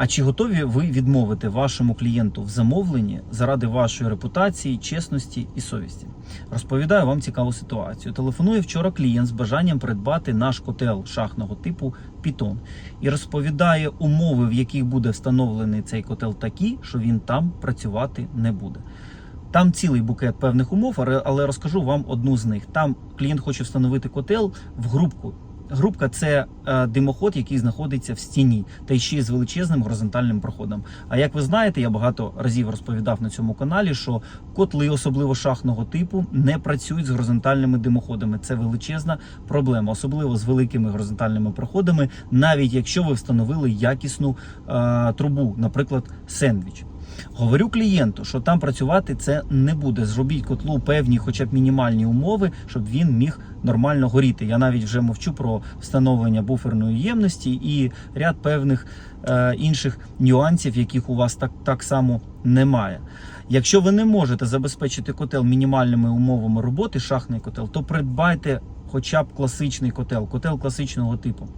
А чи готові ви відмовити вашому клієнту в замовленні заради вашої репутації, чесності і совісті? Розповідаю вам цікаву ситуацію. Телефонує вчора клієнт з бажанням придбати наш котел шахтного типу Python і розповідає умови, в яких буде встановлений цей котел, такі, що він там працювати не буде. Там цілий букет певних умов, але розкажу вам одну з них. Там клієнт хоче встановити котел в грубку. Грубка це е, димоход, який знаходиться в стіні, та ще з величезним горизонтальним проходом. А як ви знаєте, я багато разів розповідав на цьому каналі, що котли, особливо шахного типу, не працюють з горизонтальними димоходами. Це величезна проблема, особливо з великими горизонтальними проходами, навіть якщо ви встановили якісну е, трубу, наприклад, сендвіч. Говорю клієнту, що там працювати це не буде. Зробіть котлу певні, хоча б мінімальні умови, щоб він міг нормально горіти. Я навіть вже мовчу про встановлення буферної ємності і ряд певних е, інших нюансів, яких у вас так, так само немає. Якщо ви не можете забезпечити котел мінімальними умовами роботи, шахний котел, то придбайте хоча б класичний котел, котел класичного типу.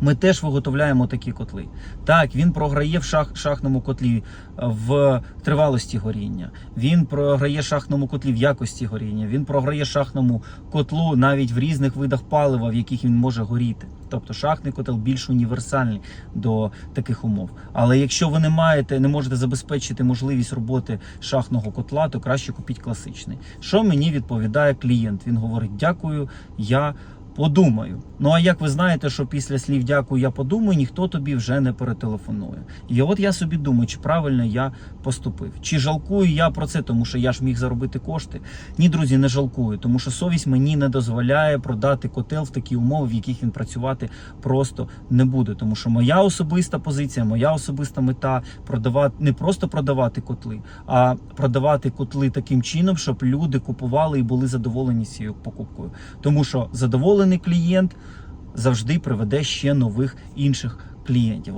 Ми теж виготовляємо такі котли. Так, він програє в шах, шахному котлі е, в тривалості горіння. Він програє шахному котлі в якості горіння. Він програє шахному котлу навіть в різних видах палива, в яких він може горіти. Тобто шахтний котел більш універсальний до таких умов. Але якщо ви не маєте, не можете забезпечити можливість роботи шахного котла, то краще купіть класичний. Що мені відповідає клієнт? Він говорить: дякую, я подумаю. Ну а як ви знаєте, що після слів дякую, я подумаю, ніхто тобі вже не перетелефонує. І от я собі думаю, чи правильно я поступив, чи жалкую я про це, тому що я ж міг заробити кошти. Ні, друзі, не жалкую, тому що совість мені не дозволяє продати котел в такі умови, в яких він працювати просто не буде. Тому що моя особиста позиція, моя особиста мета продавати не просто продавати котли, а продавати котли таким чином, щоб люди купували і були задоволені цією покупкою. Тому що задоволений клієнт завжди приведе ще нових інших клієнтів.